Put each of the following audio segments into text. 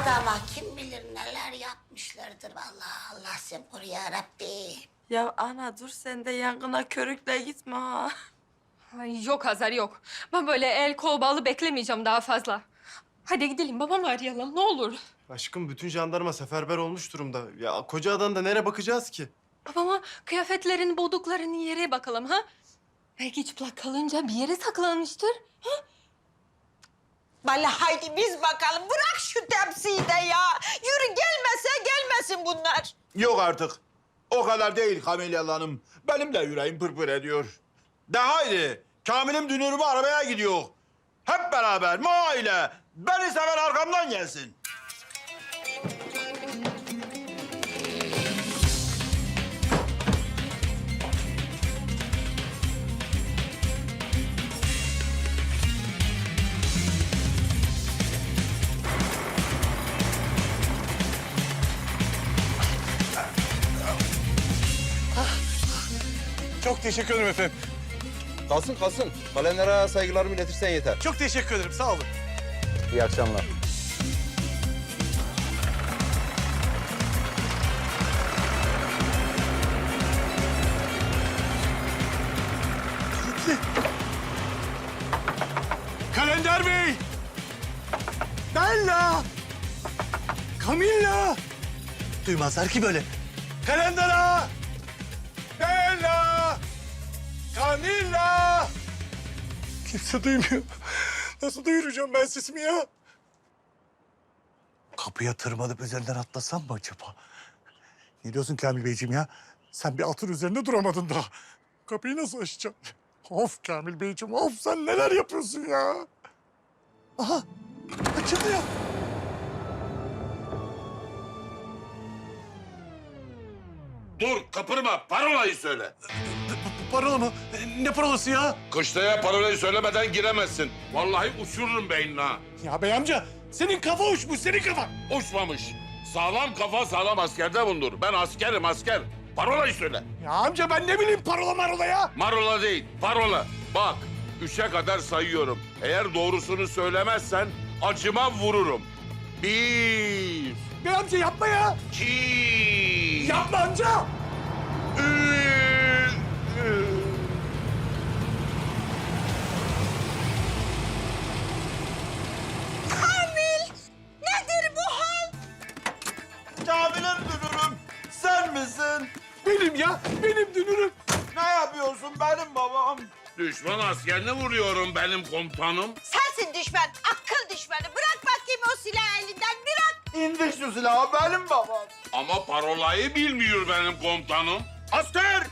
Adama kim bilir neler yapmışlardır vallahi. Allah sen koru ya Rabbi. Ya ana dur sen de yangına körükle gitme ha. Ay yok Hazar yok. Ben böyle el kol bağlı beklemeyeceğim daha fazla. Hadi gidelim babamı arayalım ne olur. Aşkım bütün jandarma seferber olmuş durumda. Ya koca adanda nereye bakacağız ki? Babama kıyafetlerini bulduklarını yere bakalım ha. Belki çıplak kalınca bir yere saklanmıştır. Vallahi haydi biz bakalım. Bırak şu tepsiyi de ya. Yürü gelmese gelmesin bunlar. Yok artık. O kadar değil Kamilya Hanım. Benim de yüreğim pırpır ediyor. De haydi. Kamil'im dünürümü arabaya gidiyor. Hep beraber maile. Beni seven arkamdan gelsin. Çok teşekkür ederim efendim. Kalsın kalsın. Kalenlere saygılarımı iletirsen yeter. Çok teşekkür ederim. Sağ olun. İyi akşamlar. Kalender Bey! Bella! Camilla! Duymazlar ki böyle. Kalender ağa! Bella! Camilla! Kimse duymuyor. Nasıl duyuracağım ben sesimi ya? Kapıya tırmanıp üzerinden atlasam mı acaba? Ne diyorsun Kamil Beyciğim ya? Sen bir atın üzerinde duramadın daha. Kapıyı nasıl açacağım? Of Kamil Beyciğim of sen neler yapıyorsun ya? Aha açılıyor. Dur kapırma parolayı söyle. Parola mı? Ne parolası ya? Kışlaya parolayı söylemeden giremezsin. Vallahi uçururum beynine ha. Ya bey amca senin kafa uçmuş senin kafa. Uçmamış. Sağlam kafa sağlam askerde bulunur. Ben askerim asker. Parolayı söyle. Ya amca ben ne bileyim parola marola ya. Marola değil, parola. Bak, üçe kadar sayıyorum. Eğer doğrusunu söylemezsen acıma vururum. Bir, Bey amca yapma ya. iki, Yapma amca. Ya benim dünürüm. Ne yapıyorsun benim babam? Düşman askerini vuruyorum benim komutanım. Sensin düşman, akıl düşmanı. Bırak bakayım o silahı elinden, bırak. İndir şu silahı benim babam. Ama parolayı bilmiyor benim komutanım. Asker!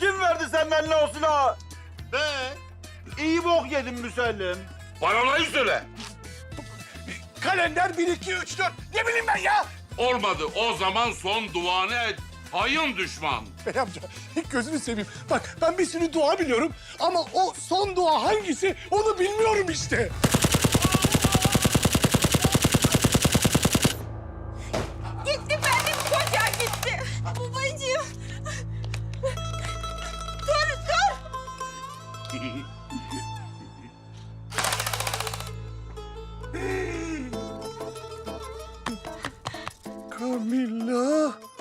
Kim verdi senin eline o silahı? Ben. İyi bok yedim Müsellim. Parolayı söyle. Kalender 1, 2, 3, 4. Ne bileyim ben ya. Olmadı. O zaman son duanı et. Hayın düşman. Bey amca ilk gözünü seveyim. Bak ben bir sürü dua biliyorum ama o son dua hangisi onu bilmiyorum işte. Gitti benim koca gitti. Babacığım. Dur, dur. Camilla.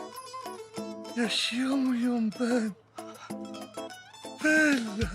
Yaşıyor muyum ben? Bella.